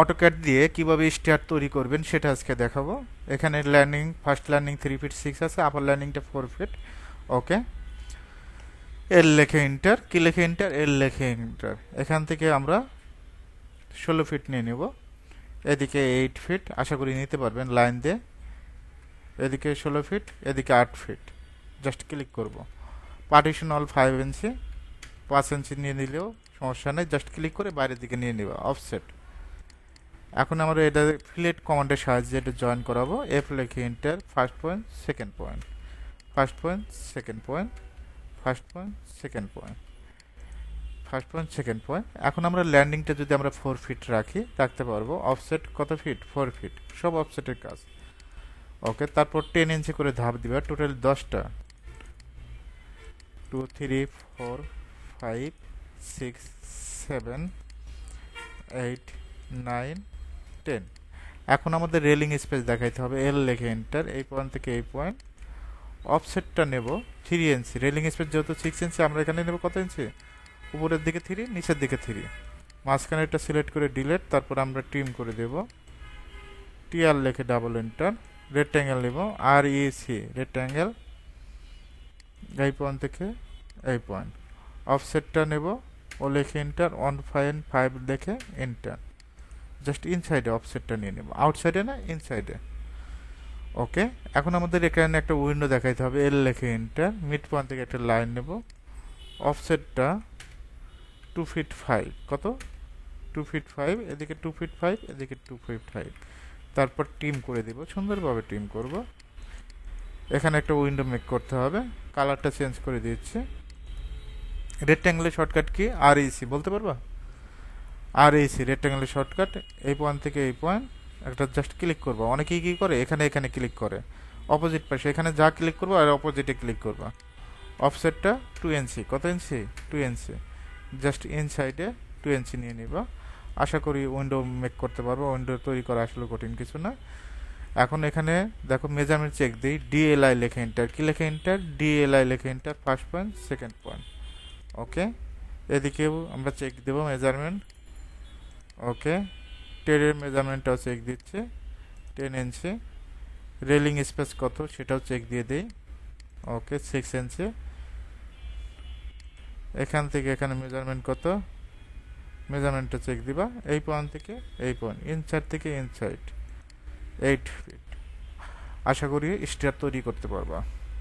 AutoCAD দিয়ে কীভাবে star তৈরি করবেন সেটা আজকে দেখাবো। এখানে landing first landing three feet six আছে আপার ল্যান্ডিংটা ফোর ফিট ওকে এল লেখে ইন্টার কি লেখে ইন্টার এল লেখে ইন্টার এখান থেকে আমরা ষোলো ফিট নিয়ে নেব। এদিকে এইট ফিট আশা করি নিতে পারবেন লাইন দিয়ে। এদিকে ষোলো ফিট এদিকে আট ফিট জাস্ট ক্লিক করব। পার্টিশন অল ফাইভ ইঞ্চি পাঁচ ইঞ্চি নিয়ে নিলেও সমস্যা নেই জাস্ট ক্লিক করে বাইরের দিকে নিয়ে নেব অফসেট এখন আমরা এটা ফিলেট কমান্ডের সাহায্যে এটা জয়েন করাবো। এফ লেখে enter first point second point first point second point first point second point first point second point এখন আমরা ল্যান্ডিংটা যদি আমরা ফোর ফিট রাখি, রাখতে পারব। অফসেট কত ফিট ফোর ফিট সব অফসেটের কাজ। ওকে তারপর টেন ইঞ্চি করে ধাপ দিবে। টোটাল দশটা। Two three four five six seven eight nine ten. এখন আমাদের রেলিং স্পেস দেখাইতে হবে। এল লেখে এন্টার এই পয়েন্ট থেকে এই পয়েন্ট। অফসেটটা নেব থ্রি ইঞ্চি রেলিং স্পেস যেহেতু সিক্স ইঞ্চি আমরা এখানে নেব কত ইঞ্চি উপরের দিকে থ্রি নিচের দিকে থ্রি মাঝখানে এটা সিলেক্ট করে ডিলেট তারপর আমরা ট্রিম করে দেব। টিআর লেখে ডাবল এন্টার রেক্ট্যাঙ্গেল নেব আর ইসি রেক্ট্যাঙ্গেল এই পয়েন্ট থেকে এই পয়েন্ট। অফসেটটা নেব, ও লেখে এন্টার ওয়ান ফাইভ ফাইভ লেখে এন্টার জাস্ট ইনসাইডে অফসেটটা নিয়ে নেব। আউটসাইডে না ইনসাইডে ওকে এখন আমাদের এখানে একটা উইন্ডো দেখাইতে হবে। এল লেখে এন্টার মিড পয়েন্ট থেকে একটা লাইন নেব। অফসেটটা টু ফিট ফাইভ কত? টু ফিট ফাইভ এদিকে টু ফিট ফাইভ এদিকে টু ফিট ফাইভ তারপর টিম করে দিব। সুন্দরভাবে টিম করব। এখানে একটা উইন্ডো মেক করতে হবে। কালারটা চেঞ্জ করে দিচ্ছি। রেক্ট্যাঙ্গেলের শর্টকাট কি? আর ইসি বলতে পারবা? আর ইসি রেক্ট্যাঙ্গেলের শর্টকাট এই পয়েন্ট থেকে এই পয়েন্ট একটা জাস্ট ক্লিক করবা। অনেকেই কী করে? এখানে এখানে ক্লিক করে। অপোজিট পাশে। এখানে যা ক্লিক করব, আর অপোজিটে ক্লিক করবা। অফসেটটা টু ইঞ্চি কত ইঞ্চি টু ইঞ্চি জাস্ট ইনসাইডে টু ইঞ্চি নিয়ে নিবা। আশা করি উইন্ডো মেক করতে পারব। উইন্ডো তৈরি করা আসলে কঠিন কিছু না। এখন এখানে দেখো মেজারমেন্ট চেক দিই। ডিএলআই লেখে এন্টার কি লেখে এন্টার ডিএলআই লেখে enter first point second point okay এদিকেও আমরা চেক দেবো মেজারমেন্ট ওকে টেরের মেজারমেন্টটাও চেক দিচ্ছে। টেন ইঞ্চি রেলিং স্পেস কত? সেটাও চেক দিয়ে দিই। ওকে সিক্স ইঞ্চি এখান থেকে এখানে মেজারমেন্ট কত? মেজারমেন্টটা চেক দিবা। এই পয়েন্ট থেকে এই পয়েন্ট ইনসাইড থেকে ইনসাইড এইট ফিট আশা করি স্টেয়ার তৈরি করতে পারবা।